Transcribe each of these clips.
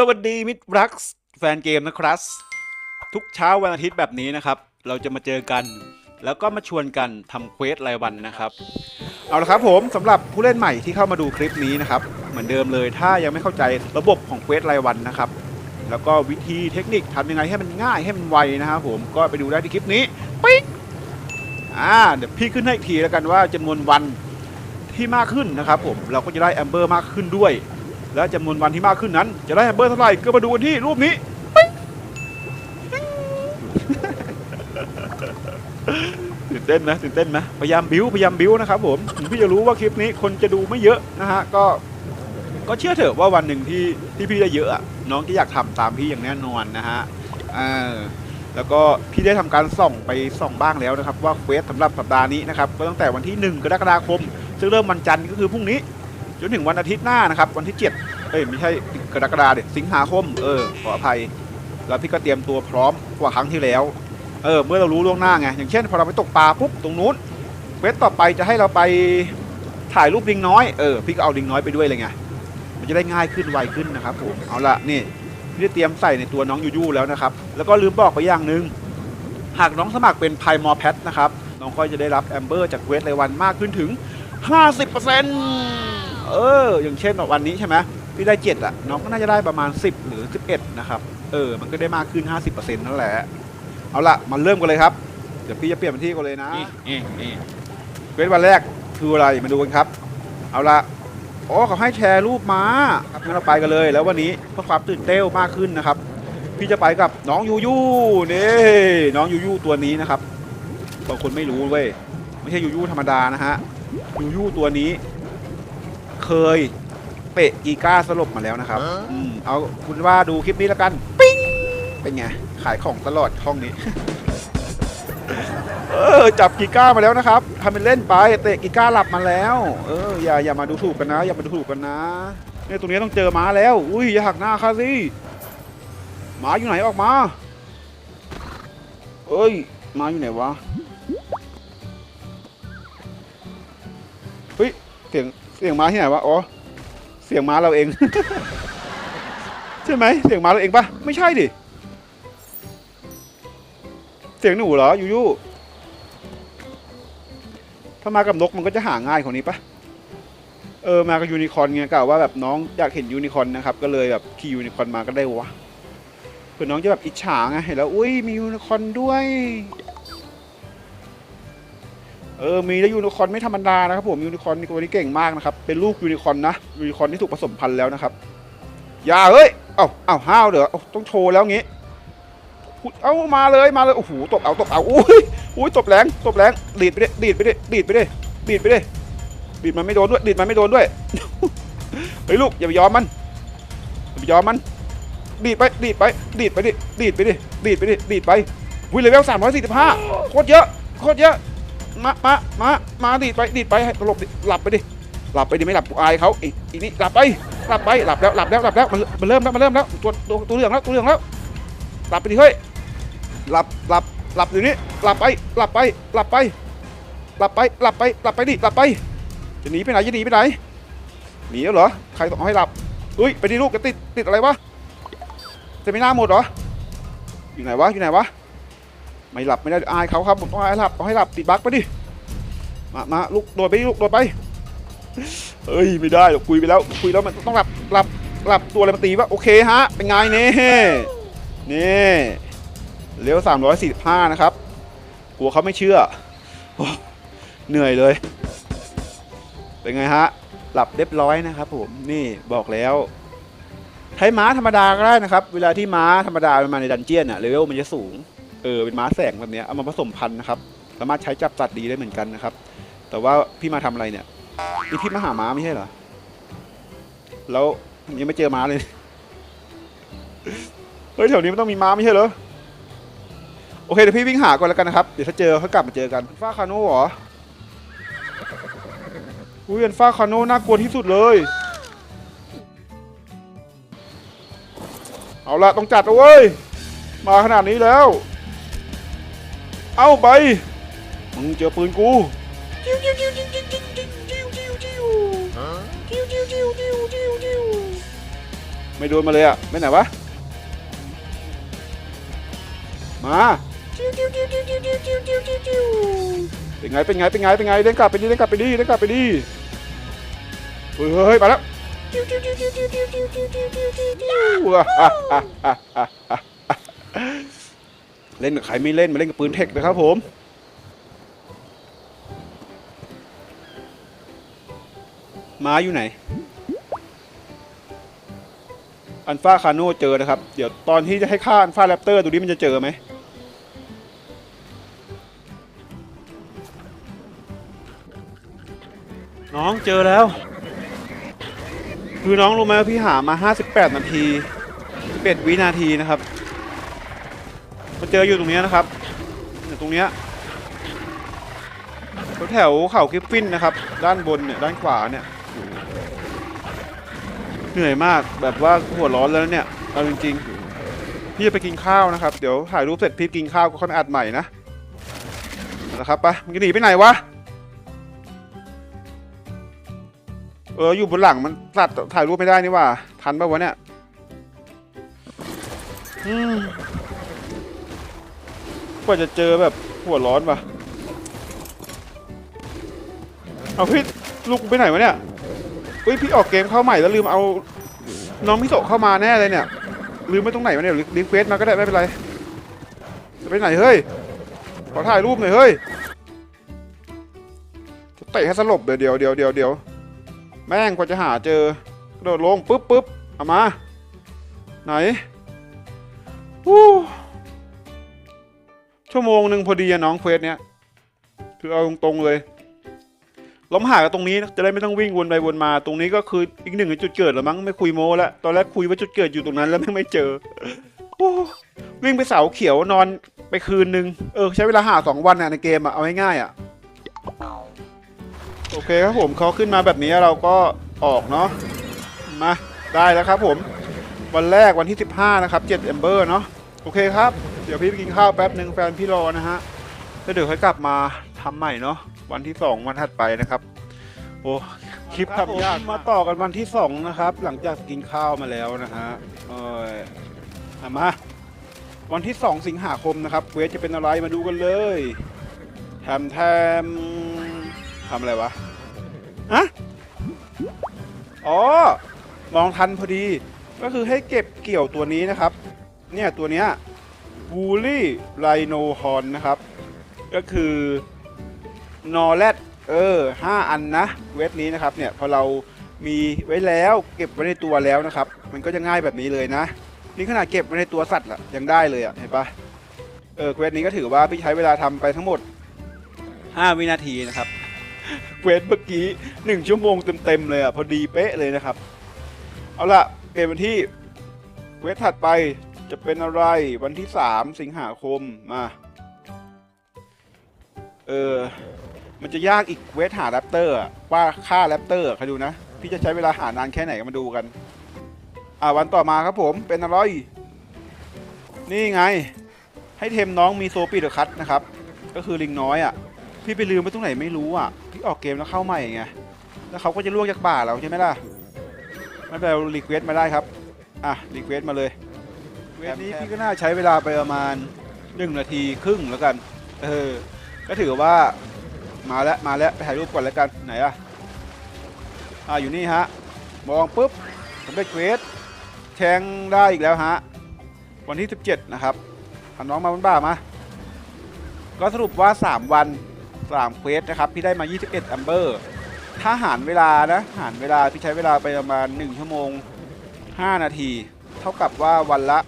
สวัสดีมิตรรักแฟนเกมนะครับ ทุกเช้าวันอาทิตย์แบบนี้นะครับ เราจะมาเจอกัน แล้วก็มาชวนกันทำเควสรายวันนะครับ เอาละครับผมสำหรับผู้เล่นใหม่ที่เข้ามาดูคลิปนี้นะครับ เหมือนเดิมเลยถ้ายังไม่เข้าใจระบบของเควสรายวันนะครับ แล้วก็วิธีเทคนิคทำยังไงให้มันง่ายให้มันไวนะครับผมก็ไปดูได้ที่คลิปนี้ปิ๊งอ่าเดี๋ยวพี่ขึ้นให้อีกทีแล้วกันว่าจำนวนวันที่มากขึ้นนะครับ ผมเราก็จะได้แอมเบอร์มากขึ้นด้วย และจำนวนวันที่มากขึ้นนั้น จะได้แอมเบอร์เท่าไหร่ก็มาดูกันที่รูปนี้ตื่นเต้นไหมตื่นเต้นไหมพยายามบิ้วพยายามบิ้วนะครับผมพี่จะรู้ว่าคลิปนี้คนจะดูไม่เยอะนะฮะก็ ก็เชื่อเถอะว่าวันหนึ่งที่ที่พี่ได้เยอะน้องจะอยากทำตามพี่อย่างแน่นอนนะฮะอ่าแล้วก็พี่ได้ทำการส่องไปส่องบ้างแล้วนะครับ ว่าเควสสำหรับสัปดาห์นี้นะครับก็ตั้งแต่วันที่ 1 กรกฎาคมซึ่งเริ่มวันจันทร์ก็คือพรุ่งนี้ จนถึงวันอาทิตย์หน้านะครับ วันที่7เอ้ยไม่ใช่กรกฎาเด็สิงหาคมเออขออภัย แล้วพี่ก็เตรียมตัวพร้อมกว่าครั้งที่แล้วเออเมื่อเรารู้ล่วงหน้าไงอย่างเช่นพอเราไปตกปลาปุ๊บตรงนู้นเวสต่อไปจะให้เราไปถ่ายรูปลิงน้อยเออพี่ก็เอาลิงน้อยไปด้วยเลยไงมันจะได้ง่ายขึ้นไวขึ้นนะครับผมเอาละนี่พี่ได้เตรียมใส่ในตัวน้องยูยูแล้วนะครับ แล้วก็ลืมบอกไปอย่างหนึ่งหากน้องสมัครเป็นไพมอร์แพทนะครับน้องก็จะได้รับแอมเบอร์จากเวทรายวันมากขึ้นถึง 50%เซ ออ อย่างเช่นวันนี้ใช่ไหมพี่ได้7อะน้องก็น่าจะได้ประมาณ 10 หรือ 11 นะครับ เออ มันก็ได้มากขึ้น 50%นั่นแหละ เอาละมาเริ่มกันเลยครับ เดี๋ยวพี่จะเปลี่ยนเป็นที่กันเลยนะนี่นี่เวทวันแรกคืออะไรมาดูกันครับ เอาละโอ้เขาให้แชร์รูปม้าครับงั้นเราไปกันเลย แล้ววันนี้เพื่อความตื่นเต้นมากขึ้นนะครับ พี่จะไปกับน้องยูยูนี่น้องยูยูตัวนี้นะครับบางคนไม่รู้เว้ยไม่ใช่ยูยูธรรมดานะฮะยูยูตัวนี้ เคยเปะกีก้าสลบมาแล้วนะครับอืมเอาคุณว่าดูคลิปนี้แล้วกัน ปิ้ง เป็นไง ขายของตลอดห้องนี้ เออ จับกีก้ามาแล้วนะครับทำเป็นเล่นไป เตะกีก้าหลับมาแล้ว เออ อย่าอย่ามาดูถูกกันนะ อย่ามาดูถูกกันนะ เนี่ยตรงนี้ต้องเจอม้าแล้ว อุ้ยอย่าหักหน้าข้าสิหมาอยู่ไหนออกมาเอ้ยหมาอยู่ไหนวะ เฮ้ย เสียงเสียงม้าที่ไหนวะ อ๋อ เสียงม้าเราเอง ใช่ไหม เสียงม้าเราเองปะไม่ใช่ดิ เสียงหนูเหรอ ยูยูถ้ามากับนกมันก็จะหาง่ายกว่านี้ปะเออ มากับยูนิคอร์นไงกล่าวว่าแบบน้องอยากเห็นยูนิคอร์นนะครับ ก็เลยแบบขี่ยูนิคอร์นมาก็ได้วะเพื่อน้องจะแบบอิจฉาไง เห็นแล้ว อุ้ย มียูนิคอร์นด้วย เออมีแล้วยูนิคอร์นไม่ธรรมดานะครับผมยูนิคอร์นมีตัวนี้เก่งมากนะครับเป็นลูกยูนิคอร์นนะยูนิคอร์นที่ถูกผสมพันธุ์แล้วนะครับอย่าเฮ้ยเอ้าเอ้าห้าวเดี๋ยวเอ้าต้องโชว์แล้วงี้เอ้ามาเลยมาเลยโอ้โหตบเอาตบเอาอุ้ยอุ้ยตบแรงตบแรงดีดไปดิดีดไปดิดีดไปดิดีดไปดิดีดมันไม่โดนด้วยดีดมันไม่โดนด้วยเฮ้ยลูกอย่าไปยอมมันอย่าไปยอมมันดีดไปดีดไปดีดไปดิดีดไปดิดีดไปดิดีดไปวิ่งเลเวลสามร้อยสี่สิบห้าโคตรเยอะโคตรเยอะ มามามามาดีดไปดีดไปให้ตลบดิหลับไปดิหลับไปดิไม่หลับกูอายเขาอีกอีกนี่หลับไปหลับไปหลับแล้วหลับแล้วหลับแล้วมันเริ่มแล้วมันเริ่มแล้วตัวตัวตัวเหลืองแล้วตัวเหลืองแล้วหลับไปดิเฮ้ยหลับหลับหลับอยู่นี่หลับไปหลับไปหลับไปหลับไปหลับไปหลับไปดิหลับไปจะหนีไปไหนจะหนีไปไหนหนีแล้วเหรอใครต้องให้หลับอุ้ยไปดิลูกจะติดติดอะไรวะจะไม่น่าหมดเหรออยู่ไหนวะอยู่ไหนวะ ไม่หลับไม่ได้อายเขาครับผมต้องให้หลับต้องให้หลับติดบั๊กไปดิมามาลูกโดดไปลูกโดดไปเฮ้ยไม่ได้หรอกคุยไปแล้วคุยแล้วมันต้องหลับหลับหลับตัวอะไรมาตีวะโอเคฮะเป็นไงเนี่ยนี่เลี้ยว345 นะครับ กลัวเขาไม่เชื่อ เหนื่อยเลย เป็นไงฮะ หลับเรียบร้อยนะครับผม นี่บอกแล้ว ใช้ม้าธรรมดาก็ได้นะครับ เวลาที่ม้าธรรมดามันมาในดันเจียนอะเลเวลมันจะสูง เออเป็นม้าแสงแบบนี้เอามาผสมพันธุ์นะครับ สามารถใช้จับสัตว์ดีได้เหมือนกันนะครับ แต่ว่าพี่มาทำอะไรเนี่ยนี่พี่มาหาม้าไม่ใช่เหรอ แล้วยังไม่เจอม้าเลย เฮ้ยแถวนี้มันต้องมีม้าไม่ใช่เหรอ โอเคเดี๋ยวพี่วิ่งหาก่อนแล้วกันนะครับ เดี๋ยวถ้าเจอเขากลับมาเจอกันฟ้าคาโน่เหรออุ้ยเป็นฟ้าคาโน่น่ากลัวที่สุดเลย เอาละต้องจัดเอาเว้ย มาขนาดนี้แล้ว เอ้าไป มึงเจอปืนกูไม่โดนมาเลยอะไม่ไหนวะ มาเป็นไงเป็นไงเป็นไงเป็นไงเล่นกลับไปดีเล่นกลับไปดีเล่นกลับไปดีเฮ้ยไปแล้ว เล่นกับใครไม่เล่นมาเล่นกับปืนเทคนะครับผมม้าอยู่ไหน อันฟาคาโน่เจอนะครับ เดี๋ยวตอนที่จะให้ฆ่าอันฟาแรปเตอร์ดูดิมันจะเจอไหมน้องเจอแล้ว คือน้องรู้ไหมว่าพี่หามา 58 นาที 11 วินาทีนะครับ มาเจออยู่ตรงนี้นะครับอยู่ตรงนี้แถวเขาคลิฟฟินนะครับ ด้านบนเนี่ยด้านขวาเนี่ยเหนื่อยมากแบบว่าหัวร้อนแล้วเนี่ยเอาจริงๆพี่จะไปกินข้าวนะครับ เดี๋ยวถ่ายรูปเสร็จพี่กินข้าวก็ค่อยมาอัดใหม่นะนะครับปะมันจะหนีไปไหนวะเอออยู่บนหลังมันตัดถ่ายรูปไม่ได้นี่ว่า ทันป่าวะเนี่ยอืม กว่าจะเจอแบบหัวร้อนปะเอาพี่ลูกไปไหนวะเนี่ยเฮ้ยพี่ออกเกมเข้าใหม่แล้วลืมเอาน้องมิโซะเข้ามาแน่เลยเนี่ยลืมไปตรงไหนวะเนี่ยรีเควสมาก็ได้ไม่เป็นไรจะไปไหนเฮ้ยขอถ่ายรูปหน่อยเฮ้ยจะเตะให้สลบเดี๋ยวเดี๋ยวเดี๋ยวเดี๋ยวเดี๋ยวแม่งกว่าจะหาเจอโดดลงปุ๊บปุ๊บเอามา ไหนวู้ ชั่วโมงหนึ่งพอดีอะน้องเควสเนี้ยคือเอาตรงๆเลยล้มหากันตรงนี้นะจะได้ไม่ต้องวิ่งวนไปวนมา ตรงนี้ก็คืออีกหนึ่งจุดเกิดแล้วมั้งไม่คุยโม้ล้วตอนแรกคุยว่าจุดเกิดอยู่ตรงนั้นแล้วแม่ไม่เจอวิ่งไปเสาเขียวนอนไปคืนนึงเออใช้เวลาหาสองวันอะในเกมอะเอาง่ายๆอะโอเคครับผมเขาขึ้นมาแบบนี้เราก็ออกเนาะมาได้แล้วครับผมวันแรกวันที่ 15 นะครับ7เอมเบอร์เนาะ โอเคครับ เดี๋ยวพี่ไปกินข้าวแป๊บหนึ่งแฟนพี่รอนะฮะแล้วเดี๋ยวค่อยกลับมาทำใหม่เนาะวันที่2วันถัดไปนะครับโอ้คลิปทำยากมาต่อกันวันที่สองนะครับ หลังจากกินข้าวมาแล้วนะฮะเออเอามาวันที่ 2 สิงหาคมนะครับเวทจะเป็นอะไรมาดูกันเลยแทมแทมทำอะไรวะอะอ๋อ มองทันพอดี ก็คือให้เก็บเกี่ยวตัวนี้นะครับ เนี่ยตัวเนี้ยบูลี่ไรโนฮอนนะครับ ก็คือนอแรดเออห้าอันนะเวทนี้นะครับเนี่ยพอเรามีไว้แล้วเก็บไว้ในตัวแล้วนะครับ มันก็จะง่ายแบบนี้เลยนะ นี่ขนาดเก็บไว้ในตัวสัตว์ละยังได้เลยอะ่ะเห็นปะเออเวสนี้ก็ถือว่าพี่ใช้เวลาทำไปทั้งหมด 5 วินาทีนะครับเวสเมื่อกี้ 1 ชั่วโมงเต็มๆเลยอะ่ะพอดีเป๊ะเลยนะครับ เอาละเปลี่ยนวันที่เวสถัดไป จะเป็นอะไรวันที่3สิงหาคมมาเออมันจะยากอีกเวทหาแรปเตอร์ว่าฆ่าแรปเตอร์ใครดูนะ พี่จะใช้เวลาหานานแค่ไหนมาดูกัน อ่าวันต่อมาครับผมเป็นอะไร นี่ไง ให้เทมน้องมีโซปีเดอะคัตนะครับ ก็คือลิงน้อยอะ พี่ไปลืมไปตรงไหนไม่รู้อะ พี่ออกเกมแล้วเข้าใหม่ไงแล้วเขาก็จะลวกจากบ่าเราใช่ไหมล่ะไม่เป็นไรรีเควสมาได้ครับ อะรีเควสมาเลย เวทนี้พี่ก็น่าใช้เวลาไปประมาณหนึ่งนาทีครึ่งแล้วกัน เออ ก็ถือว่ามาแล้วมาแล้วไปถ่ายรูปก่อนแล้วกันไหนอะอ่าอยู่นี่ฮะ มองปุ๊บผมได้เควสแทงได้อีกแล้วฮะ วันที่ 17 นะครับเอาน้องมาบนบ่ามา ก็สรุปว่า 3 วัน3เควสนะครับ พี่ได้มา 21อัมเบอร์ถ้าหารเวลานะหารเวลาพี่ใช้เวลาไปประมาณ 1 ชั่วโมง 5 นาที เท่ากับว่าวันละ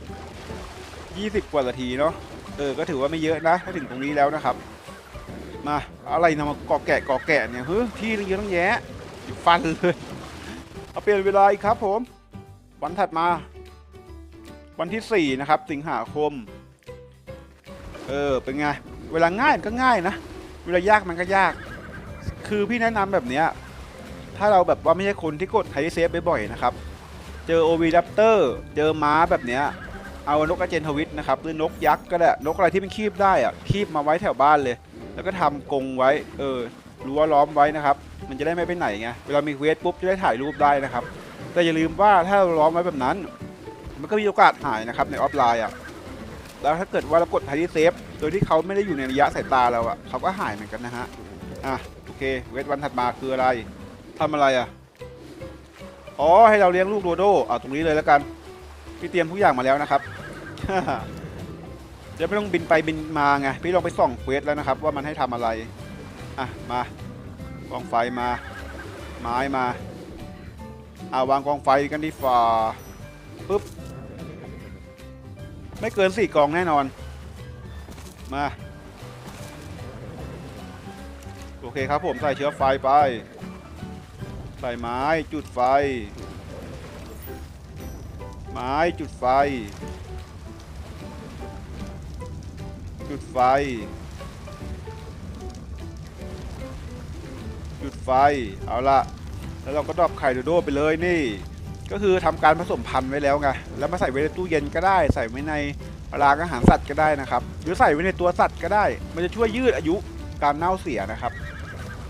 20 กว่านาทีเนาะเออก็ถือว่าไม่เยอะนะถ้าถึงตรงนี้แล้วนะครับ มาอะไรนำมากอแกะกอแกะเนี่ยเฮ้ยที่เยอะต้องแยะฟันเลยเอาเปลี่ยนเวลาอีกครับผมวันถัดมา วันที่ 4 นะครับ สิงหาคม เออ เป็นไง เวลาง่ายมันก็ง่ายนะ เวลายากมันก็ยาก คือพี่แนะนำแบบเนี้ย ถ้าเราแบบว่าไม่ใช่คนที่กดไฮเซฟบ่อยๆนะครับ เจอ OV Raptor เจอม้าแบบเนี้ย เอานกอาเจนทวิตนะครับหรือนกยักษ์ก็ได้นกอะไรที่มันคีบได้อะคีบมาไว้แถวบ้านเลย แล้วก็ทำกรงไว้เออรั้วล้อมไว้นะครับ มันจะได้ไม่ไปไหนไงเวลามีเวสปุ๊บจะได้ถ่ายรูปได้นะครับ แต่อย่าลืมว่าถ้าเราล้อมไว้แบบนั้น มันก็มีโอกาสหายนะครับในออฟไลน์อะแล้วถ้าเกิดว่าเรากดไทที่เซฟโดยที่เขาไม่ได้อยู่ในระยะสายตาเราอะเขาก็หายเหมือนกันนะฮะอะโอเค เวทวันถัดมาคืออะไรทำอะไรอะอ๋อให้เราเลี้ยงลูกโดโดอะตรงนี้เลยแล้วกันพี่เตรียมทุกอย่างมาแล้วนะครับ เดี๋ยวไม่ต้องบินไปบินมาไง พี่ลองไปส่องเควสแล้วนะครับ ว่ามันให้ทำอะไร อะ มากองไฟมา ไม้มา อ่าวางกองไฟกันดีฝ่าปึ๊บ ไม่เกินสี่กองแน่นอน มา โอเคครับผมใส่เชื้อไฟไป ใส่ไม้จุดไฟ ไม้จุดไฟ จุดไฟ จุดไฟ เอาละแล้วเราก็ดรอปไข่โดโดไปเลยนี่ ก็คือทำการผสมพันธุ์ไว้แล้วไง แล้วมาใส่ไว้ในตู้เย็นก็ได้ ใส่ไว้ในรางอาหารสัตว์ก็ได้นะครับ หรือใส่ไว้ในตัวสัตว์ก็ได้ มันจะช่วยยืดอายุการเน่าเสียนะครับ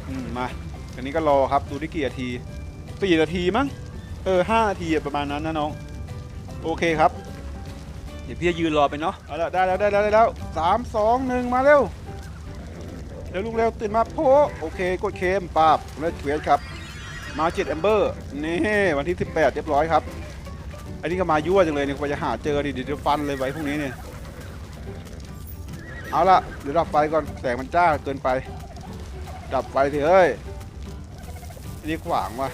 อืม มาอันนี้ก็รอครับ ดูที่กี่นาทีสี่นาทีมั้ง เออห้านาทีประมาณนั้นนะน้อง โอเคครับ ดี๋ยวพี่จะยืนรอไปเนาะเอาละได้แล้วได้แล้วได้แล้วสามสองหนึ่งมาเร็วเร็วลูกเร็วตื่นมาโพโอเคกดเคมปาบแล้วเควสครับมาเจ็ดแอมเบอร์นี่วันที่ 18 เรียบร้อยครับ อันนี้ก็มายั่วจังเลยเนี่ยกว่าจะหาเจอดิเดี๋ยวฟันเลยไว้พวกนี้เนี่ยเอาละเดี๋ยวดับไฟก่อนแสงมันจ้าเกินไป ดับไฟเถอะเอ้ยอันนี้ขวางว่ะ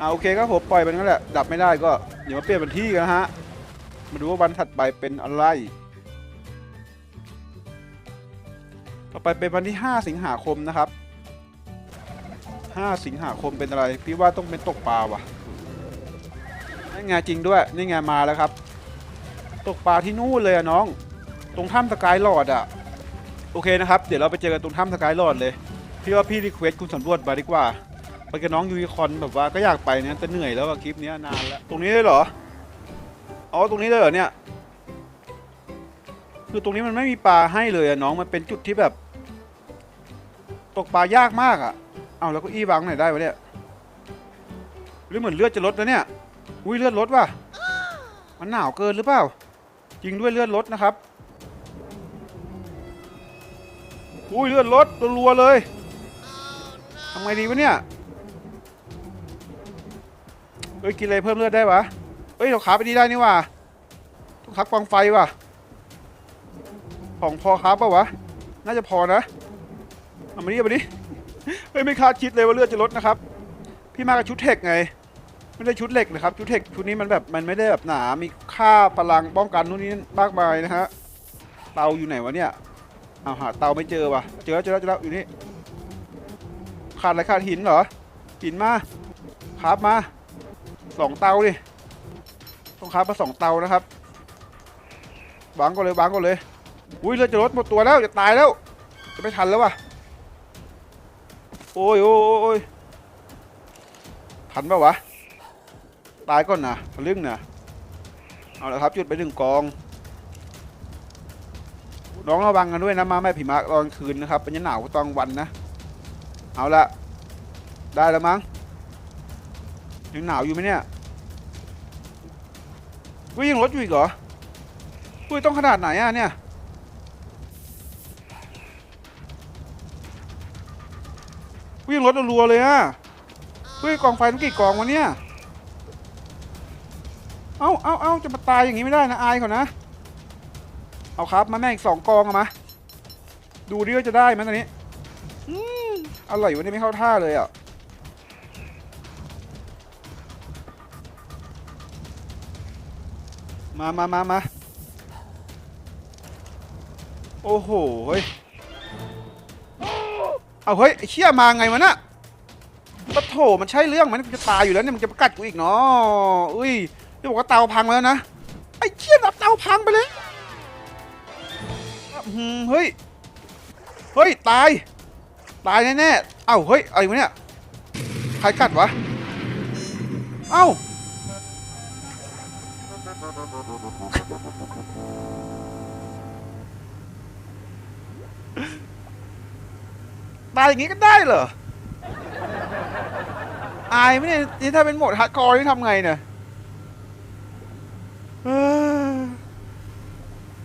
อ่าโอเคครับผมปล่อยไปนั่นแหละดับไม่ได้ก็ ดี๋ยวมาเปลี่ยนเป็นที่กันฮะ มาดูว่าวันถัดไปเป็นอะไร ต่อไปเป็นวันที่ 5 สิงหาคมนะครับ 5 สิงหาคมเป็นอะไร พี่ว่าต้องเป็นตกปลาว่ะนี่ไงจริงด้วย นี่ไงมาแล้วครับ ตกปลาที่นู่นเลยอะน้อง ตรงถ้ำสกายหลอดอะโอเคนะครับ เดี๋ยวเราไปเจอกันตรงถ้ำสกายหลอดเลย พี่ว่าพี่รีเควสคุณสำรวจมาดีกว่า ไปกับน้องยูนิคอนแบบว่าก็อยากไปเนี่ยแต่เหนื่อยแล้วอะคลิปเนี้ยนานแล้วตรงนี้เลยเหรออ๋อตรงนี้เลยเหรอเนี่ย คือตรงนี้มันไม่มีปลาให้เลยอะน้องมันเป็นจุดที่แบบ ตกปลายากมากอะเอาแล้วก็อี้วางไหนได้วะเนี่ยหรือเหมือนเลือดจะลดนะเนี่ยอุ้ยเลือดลดว่ะมันหนาวเกินหรือเปล่าจริงด้วยเลือดลดนะครับอุ้ยเลือดลดรัวๆเลยทำไงดีวะเนี่ย เฮ้ยกินอะไรเพิ่มเลือดได้วะเฮ้ยเราขาไปดีได้นี่ว่ะต้องคับกองไฟว่ะของพอครับปะวะ น่าจะพอนะเอามานี่เอามานี่เฮ้ยไม่คาดคิดเลยว่าเลือดจะลดนะครับ พี่มากับชุดเทคไง ไม่ได้ชุดเหล็กนะครับ ชุดเทคชุดนี้มันแบบมันไม่ได้แบบหนา มีค่าพลังป้องกันนู่นนี่มากมายนะฮะ เตาอยู่ไหนวะเนี่ย เอาหาเตาไม่เจอว่ะเจอแล้วเจอแล้วเจอแล้วอยู่นี่ ขาดอะไรขาดหินเหรอ หินมาคราบมา สองเตาดิต้องคราบมาสองเตานะครับวางก่อนเลยวางก่อนเลยอุ้ยเลือดจะลดหมดตัวแล้วจะตายแล้ว จะไม่ทันแล้ววะโอ้ยโอ้ยโอ้ยทันปะวะตายก่อนนะทะลึ่งนะเอาละครับจุดไปหนึ่งกอง น้องระวังกันด้วยนะมาแม่ผีมะตอนคืนนะครับเป็นยันหนาวตอนวันนะ เอาละได้แล้วมั้ง ยังหนาวอยู่ไหมเนี่ยวิ่งรถอยู่อีกเหรออุ้ยต้องขนาดไหนอะเนี่ยวิ่งรถรัวเลยอะเฮ้ยกองไฟต้องกี่กองวะเนี่ย เอ้าเอ้าเอ้าจะมาตายอย่างนี้ไม่ได้นะอายก่อนะ เอาครับมาแม่งอีกสองกองอามา ดูดิว่าจะได้ไหมตอนนี้ อืมอร่อยวะเนี่ไม่เข้าท่าเลยอะ มามามามาโอ้โหเฮ้ยเอาเฮ้ยเชี่ยมาไงวะน่ะปะโถมันใช่เรื่องมันจะตายอยู่แล้วเนี่ยมันจะกัดกูอีกเนาะอุ้ยจะบอกว่าเตาพังแล้วนะไอ้เชี่ยนับเตาพังไปเลยเฮ้ยเฮ้ยตายตายแน่ๆเอ้าเฮ้ยอะไรวะเนี่ยใครกัดวะเอ้า ตายอย่างงี้ก็ได้เหรอ อายไหมเนี่ยนี่ถ้าเป็นโหมดฮาร์ดคอร์นี่ทำไงเนี่ยเอ้อ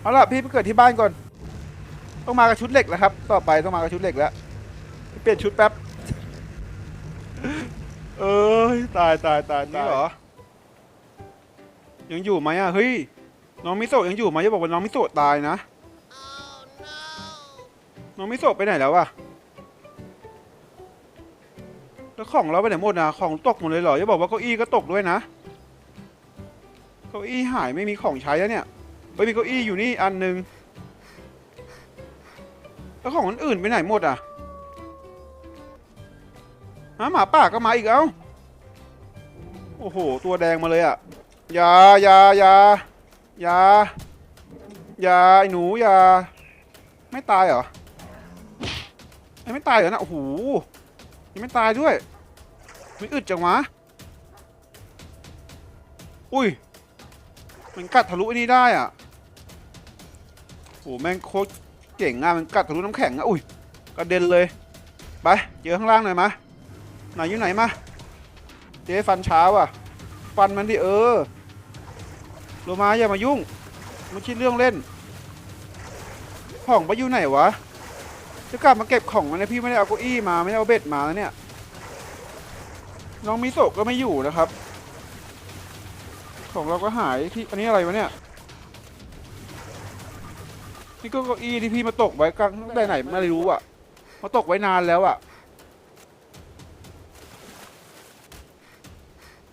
เอาล่ะพี่ไปเกิดที่บ้านก่อน ต้องมากับชุดเหล็กแล้วครับ ต่อไปต้องมากับชุดเหล็กแล้ว เปลี่ยนชุดแป๊บ เอ้ยตายตายตายตายเหรอ ยังอยู่ไหมอะเฮ้ยน้องมิโซะยังอยู่ไหมจะบอกว่าน้องมิโซะตายนะ น้องมิโซะไปไหนแล้ววะแล้วของเราไปไหนหมดนะของตกหมดเลยเหรอจะบอกว่าเก้าอี้ก็ตกด้วยนะเก้าอี้หายไม่มีของใช้แล้วเนี่ยไม่มีเก้าอี้อยู่นี่อันหนึงแล้วของคนอื่นไปไหนหมดอะฮะหมาป่าก็มาอีกเอ้าโอ้โห ตัวแดงมาเลยอะ อยาอยาอยาอยาอยาไอ้หนูอยาไม่ตายเหรอยังไม่ตายเหรอนะโอ้โหยังไม่ตายด้วยไม่อึดจังวะอุ้ยมันกัดทะลุไอ้นี่ได้อะโอ้แม่งโคตรเก่งอะมันกัดทะลุน้ำแข็งอะอุ้ยกระเด็นเลยไปเจอข้างล่างหน่อยมาไหนอยู่ไหนมาเจ๊ฟันเช้าอะฟันมันดิเออ โลมาอย่ามายุ่ง มันคิดเรื่องเล่น ของไปอยู่ไหนวะ จะกลับมาเก็บของมันนะพี่ไม่ได้เอาเก้าอี้มาไม่ได้เอาเบ็ดมาแล้วเนี่ย น้องมิโซะก็ไม่อยู่นะครับ ของเราก็หายที่อันนี้อะไรวะเนี่ยนี่ก็เก้าอี้ที่พี่มาตกไว้กลางตั้งแต่ไหนไม่รู้อะ มาตกไว้นานแล้วอะ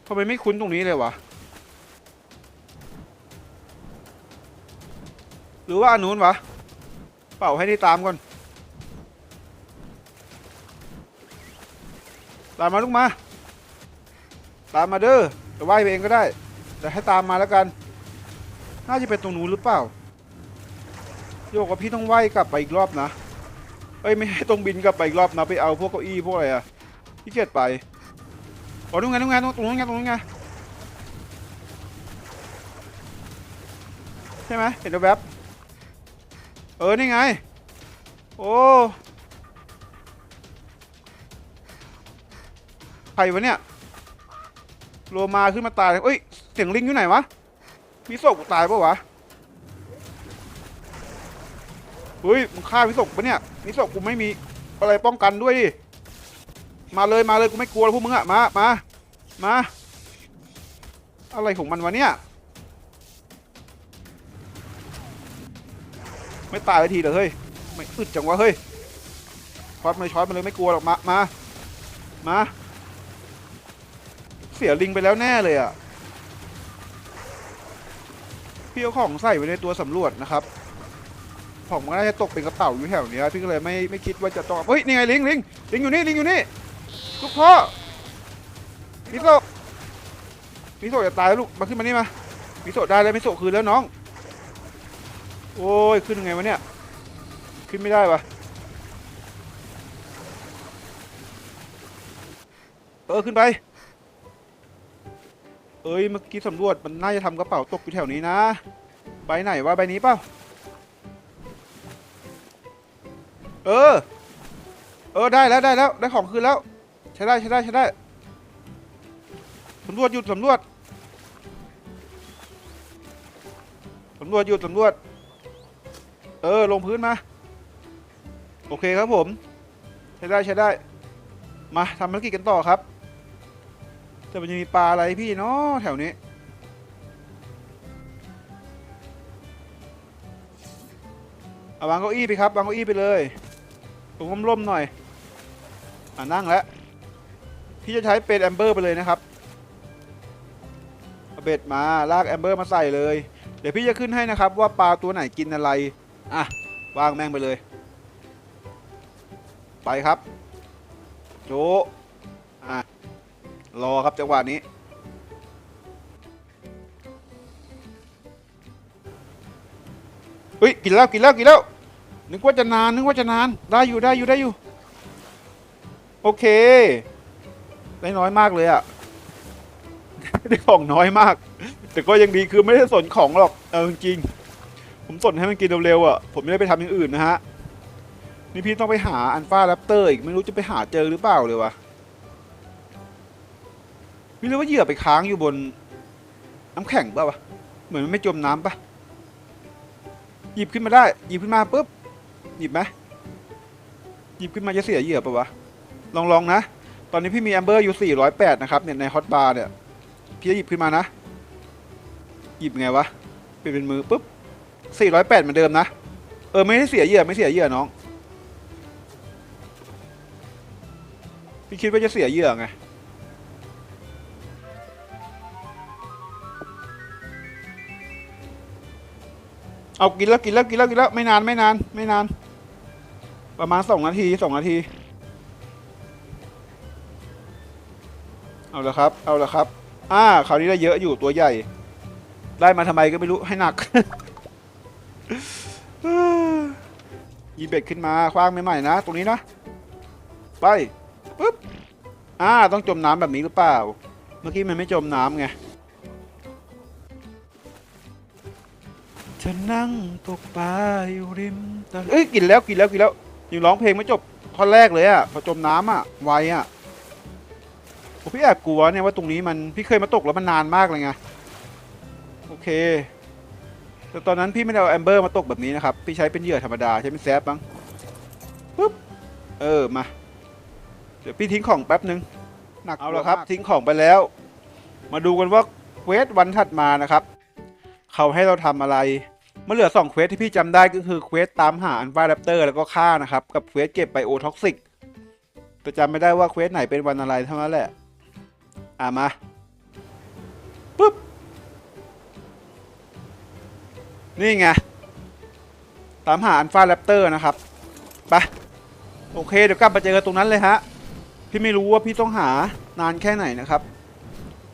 ทำไมไม่คุ้นตรงนี้เลยวะ หรือว่าอันนู้นวะ เป่าให้ได้ตามก่อน ตามมาลูกมา ตามมาเด้อจะว่ายไปเองก็ได้ แต่ให้ตามมาแล้วกัน น่าจะเป็นตรงนู้นหรือเปล่า โยกว่าพี่ต้องว่ายกลับไปอีกรอบนะ เอ้ยไม่ให้ต้องบินกลับไปอีกรอบนะไปเอาพวกเก้าอี้พวกอะไรอะพี่เกียจไปอ๋อนู่นไงนู่นไงตรงตรงนู้นไงตรงนู้นไงใช่ไหมเห็นแวบๆ เออ นี่ไง โอ้ ใครวะเนี่ย โลมาขึ้นมาตายเอ้ย เสียงลิงอยู่ไหนวะ มีศพกูตายปะวะ เฮ้ย มึงฆ่าวิศกปะเนี่ยวิศกกูไม่มีอะไรป้องกันด้วยดิ มาเลยมาเลยกูไม่กลัวแล้วพวกมึงอะมามามา อะไรของมันวะเนี่ย ไม่ตายเลยทีเดียวเฮ้ยไม่อึดจังวะเฮ้ยช็อตมาเลยช็อตมาเลยไม่กลัวหรอกมามามาเสียลิงไปแล้วแน่เลยอะพี่เอาของใส่ไว้ในตัวสำรวจนะครับของมันน่าจะตกเป็นกระเป๋าอยู่แถวนี้พี่ก็เลยไม่ไม่คิดว่าจะต้องเฮ้ยนี่ไงลิงลิงลิงอยู่นี่ลิงอยู่นี่ลูกพ่อมิโซะมิโซะจะตายแล้วลูกมาขึ้นมานี่มามิโซะได้แล้วมิโซะคืนแล้วน้อง โอ้ย ขึ้นยังไงวะเนี่ย ขึ้นไม่ได้ปะเออ ขึ้นไป เอ้ย เมื่อกี้สำรวจมันน่าจะทำกระเป๋าตกอยู่แถวนี้นะ ใบไหนวะใบนี้เปล่า เออ เออ ได้แล้วได้แล้ว ได้ของคืนแล้ว ใช้ได้ใช้ได้ใช้ได้สำรวจหยุดสำรวจสำรวจหยุดสำรวจ เออ ลงพื้นมา โอเคครับผม ใช้ได้ใช้ได้ มาทำภารกิจกันต่อครับ แต่มันจะมีปลาอะไรพี่เนาะแถวนี้ เอาวางเก้าอี้ไปครับ วางเก้าอี้ไปเลยตรงร่มๆหน่อยอ่านั่งแล้วพี่จะใช้เป็นแอมเบอร์ไปเลยนะครับเอาเบ็ดมาลากแอมเบอร์มาใส่เลย เดี๋ยวพี่จะขึ้นให้นะครับว่าปลาตัวไหนกินอะไร อะวางแม่งไปเลย ไปครับ โจอะรอครับจังหวะนี้ เฮ้ย กินแล้วกินแล้วกินแล้ว นึกว่าจะนาน นึกว่าจะนาน ได้อยู่ได้อยู่ได้อยู่ โอเค ได้น้อยมากเลยอะได้ของน้อยมาก แต่ก็ยังดีคือไม่ได้สนของหรอก เอาจริง ผมสนให้มันกินเร็วๆอะ ผมไม่ได้ไปทำอย่างอื่นนะฮะ นี่พี่ต้องไปหาอันฟ้าแรปเตอร์อีก ไม่รู้จะไปหาเจอหรือเปล่าเลยวะไม่รู้ว่าเหยื่อไปค้างอยู่บน น้ำแข็งเปล่าวะ เหมือนมันไม่จมน้ำปะหยิบขึ้นมาได้ หยิบขึ้นมาปุ๊บ หยิบไหมหยิบขึ้นมาจะเสียเหยื่อปะวะ ลองลองนะ ตอนนี้พี่มีแอมเบอร์อยู่ 408 นะครับเนี่ยในฮอตบาร์เนี่ย พี่จะหยิบขึ้นมานะ หยิบไงวะ เปลี่ยนเป็นมือปุ๊บ 408เหมือนเดิมนะ เออ ไม่ได้เสียเหยื่อไม่เสียเหยื่อน้อง พี่คิดว่าจะเสียเหยื่อไง เอากินแล้วกินแล้วกินแล้วกินแล้วไม่นานไม่นานไม่นาน ประมาณสองนาทีสองนาที เอาละครับ เอาละครับ อ่าคราวนี้ได้เยอะอยู่ตัวใหญ่ ได้มาทำไมก็ไม่รู้ให้หนัก ยีเบ็ดขึ้นมาคว้างใหม่ๆนะ ตรงนี้นะ ไปปุ๊บอ่าต้องจมน้ำแบบนี้หรือเปล่า เมื่อกี้มันไม่จมน้ำไงฉันนั่งตกปลาอยู่ริมตลิ่งเอ้ยกินแล้วกินแล้วกินแล้วยังร้องเพลงไม่จบท่อนแรกเลยอะพอจมน้ำอะไวอะผมพี่แอบกลัวเนี่ยว่าตรงนี้มันพี่เคยมาตกแล้วมันนานมากเลยไงโอเค แต่ตอนนั้นพี่ไม่ได้เอาแอมเบอร์มาตกแบบนี้นะครับ พี่ใช้เป็นเหยื่อธรรมดาใช้เป็นแซฟบ้างปุ๊บ เออ มา เดี๋ยวพี่ทิ้งของแป๊บนึง หนักเอาละครับ ทิ้งของไปแล้ว มาดูกันว่าเควสวันถัดมานะครับ เขาให้เราทำอะไร เมื่อเหลือสองเควสที่พี่จำได้ก็คือเควสตามหาอันฟาแรปเตอร์แล้วก็ฆ่านะครับ กับเควสเก็บไบโอท็อกซิกแต่จำไม่ได้ว่าเควสไหนเป็นวันอะไรเท่านั้นแหละ อะมาปุ๊บ นี่ไง ตามหาอันฟ้าแรปเตอร์นะครับไปโอเค เดี๋ยวกลับมาเจอกันตรงนั้นเลยฮะ พี่ไม่รู้ว่าพี่ต้องหานานแค่ไหนนะครับ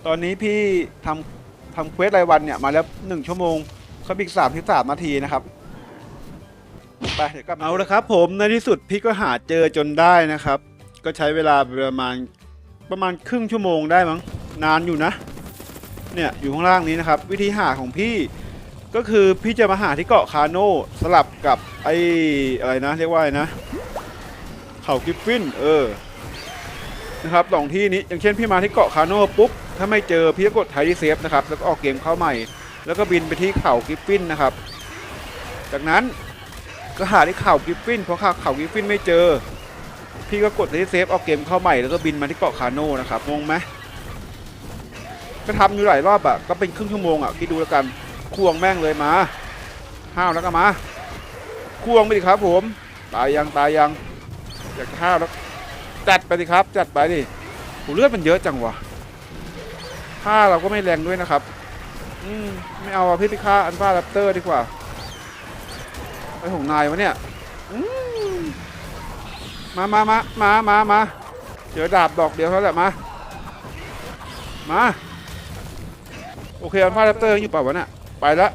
ตอนนี้พี่ทำทำเควสรายวันเนี่ย มาแล้วหนึ่งชั่วโมงเขาอีกสามที่สามนาทีนะครับไปเดี๋ยวกลับเอาละครับ ผมในที่สุดพี่ก็หาเจอจนได้นะครับ ก็ใช้เวลาประมาณประมาณครึ่งชั่วโมงได้มั้งนานอยู่นะ เนี่ยอยู่ข้างล่างนี้นะครับ วิธีหาของพี่ ก็คือพี่จะมาหาที่เกาะคาโน่สลับกับไอ้อะไรนะ เรียกว่าอะไรนะ เขากิฟฟินเออนะครับสองที่นี้อย่างเช่นพี่มาที่เกาะคาโน่ปุ๊บถ้าไม่เจอพี่ก็กดไทยเซฟนะครับแล้วก็ออกเกมเข้าใหม่ แล้วก็บินไปที่เขากิฟฟินนะครับ จากนั้นก็หาที่เขากิฟฟินพอเขาเขากิฟฟินไม่เจอ พี่ก็กดไทยเซฟออกเกมเข้าใหม่แล้วก็บินมาที่เกาะคาโน่นะครับงงไหมก็ทำอยู่หลายรอบอะก็เป็นครึ่งชั่วโมงอะคิดดูแล้วกัน ควงแม่งเลยมา ห้าวแล้วก็มา ควงไปดิครับผม ตายยังตายยังอยากห้าวแล้วจัดไปดิครับ จัดไปดิโหเลือดมันเยอะจังวะค่าเราก็ไม่แรงด้วยนะครับ อืมไม่เอาอะพี่ไปฆ่าอันฟ้าแรปเตอร์ดีกว่าไอของนายวะเนี่ยมามามามามามาเจอดาบดอกเดียวเท่านั้นแหละมา มา โอเคอันฟาแรปเตอร์อยู่เปล่าวะเนี่ย ไปละ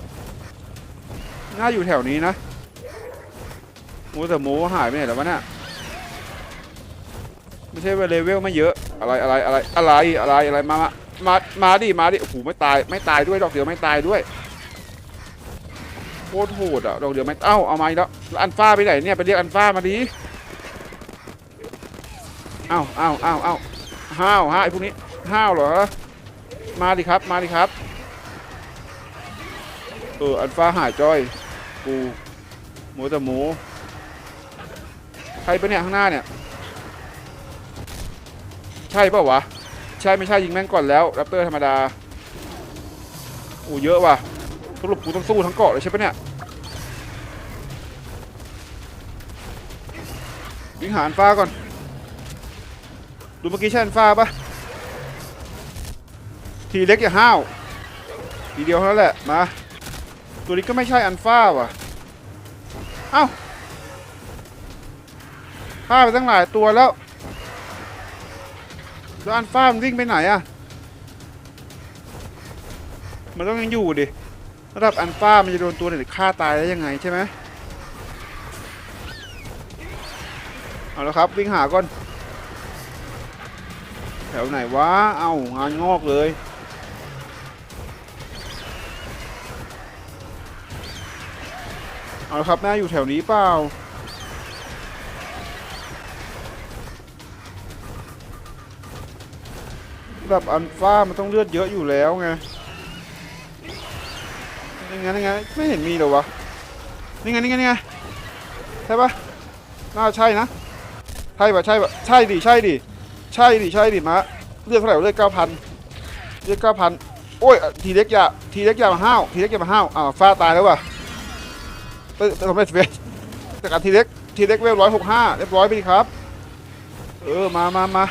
น่าอยู่แถวนี้นะโมแต่โมหายไปไหนแล้ววะเนี่ยไม่ใช่ว่าเลเวลไม่เยอะอะไรอะไรอะไรอะไรอะไรอะไรมามามามาดิมาดิโอ้โหไม่ตายไม่ตายด้วยดอกเดียวไม่ตายด้วยโคตรโหดอะดอกเดียวไม่เอ้าเอามาอีกแล้วแล้วอันฟ้าไปไหนเนี่ยไปเรียกอันฟ้ามาดิเอ้าเอ้าเอ้าเอ้าห้าวฮะไอพวกนี้ห้าวเหรอมาดิครับมาดิครับ เอออันฟ้าหายจ้อย กูหมูแต่หมู ใครปะเนี่ยข้างหน้าเนี่ย ใช่เปล่าวะ ใช่ไม่ใช่ยิงแม่งก่อนแล้วแรปเตอร์ธรรมดาโอ้เยอะว่ะสรุปกูต้องสู้ทั้งเกาะเลยใช่ปะเนี่ยวิ่งหาอันฟ้าก่อน ดูเมื่อกี้ใช่อันฟ้าปะทีเล็กอย่าห้าว ทีเดียวเท่านั้นแหละ มา ตัวนี้ก็ไม่ใช่อันฟ้าว่ะ เอ้าฆ่าไปตั้งหลายตัวแล้ว แล้วอันฟ้ามันวิ่งไปไหนอะมันต้องยังอยู่ดิ ระดับอันฟ้ามันจะโดนตัวไหนฆ่าตายได้ยังไงใช่ไหมเอาละครับวิ่งหาก่อน แถวไหนวะ เอางานงอกเลย เอาละครับแม่อยู่แถวนี้เปล่าระดับอัลฟามันต้องเลือดเยอะอยู่แล้วไงยังไงยังไงไม่เห็นมีเลยวะนี่ไงนี่ไงนี่ไงใช่ปะน่าใช่นะใช่ปะใช่ปะใช่ดิใช่ดิใช่ดิใช่ดิมะเลือดเท่าไหร่เลือดเก้าพันเลือดเก้าพันโอ้ยทีเล็กย่าทีเล็กย่ามาห้าวทีเล็กย่ามาห้าวอ้าวฟ้าตายแล้ววะ เอ้ยทำไมสเปซจากการทีเล็กทีเล็กเวลร้อยหกห้าเรียบร้อยไปดีครับ เออมามามา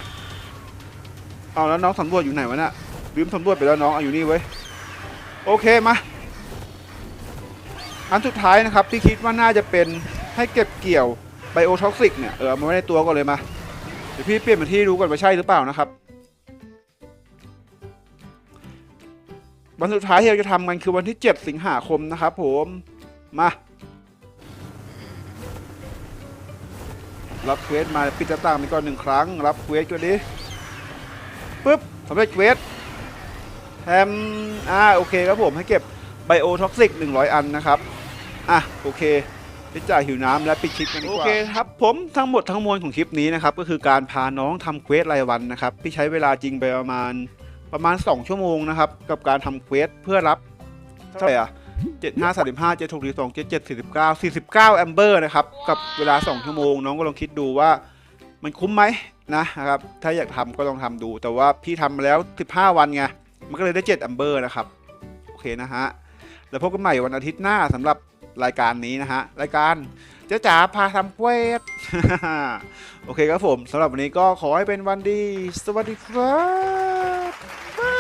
เอาแล้วน้องสำรวจอยู่ไหนวะเนี่ยลืมสำรวจไปแล้วน้องเอาอยู่นี่เว้โอเคมาอันสุดท้ายนะครับพี่คิดว่าน่าจะเป็นให้เก็บเกี่ยวไบโอท็อกซิกเนี่ยเออมาไว้ในตัวก่อนเลยมาเดี๋ยวพี่เปลี่ยนเป็นที่รู้ก่อนว่าใช่หรือเปล่านะครับวันสุดท้ายที่เราจะทำกันคือวันที่ 7 สิงหาคมนะครับผมมา รับเควสมาปิดหน้าต่างไปก่อนหนึ่งครั้ง รับเควสก่อนดิปึ๊บสำเร็จเควสแฮมอ่าโอเคครับผมให้เก็บไบโอท็อกซิก100 อันนะครับ อะ โอเคพิจ่ายหิวน้ำและปิดคลิปกันดีกว่าโอเคครับผมทั้งหมดทั้งมวลของคลิปนี้นะครับ ก็คือการพาน้องทำเควสรายวันนะครับพี่ใช้เวลาจริงไปประมาณประมาณ 2 ชั่วโมงนะครับ กับการทำเควสเพื่อรับเท่าไหร่อะ เจ็ดห้าสามสิบห้าเจ็ดหกสองเจ็ดเจ็ดสี่สิบเก้าสี่สิบเก้าแอมเบอร์นะครับ กับเวลา 2 ชั่วโมง น้องก็ลองคิดดูว่ามันคุ้มไหมนะนะครับ ถ้าอยากทำก็ลองทำดู แต่ว่าพี่ทำมาแล้ว 15 วันไง มันก็เลยได้ 7 แอมเบอร์นะครับ โอเคนะฮะ แล้วพบกันใหม่วันอาทิตย์หน้าสำหรับรายการนี้นะฮะ รายการเจ๊จ๋าพาทำเวทโอเคครับผมสำหรับวันนี้ก็ขอให้เป็นวันดี สวัสดีครับ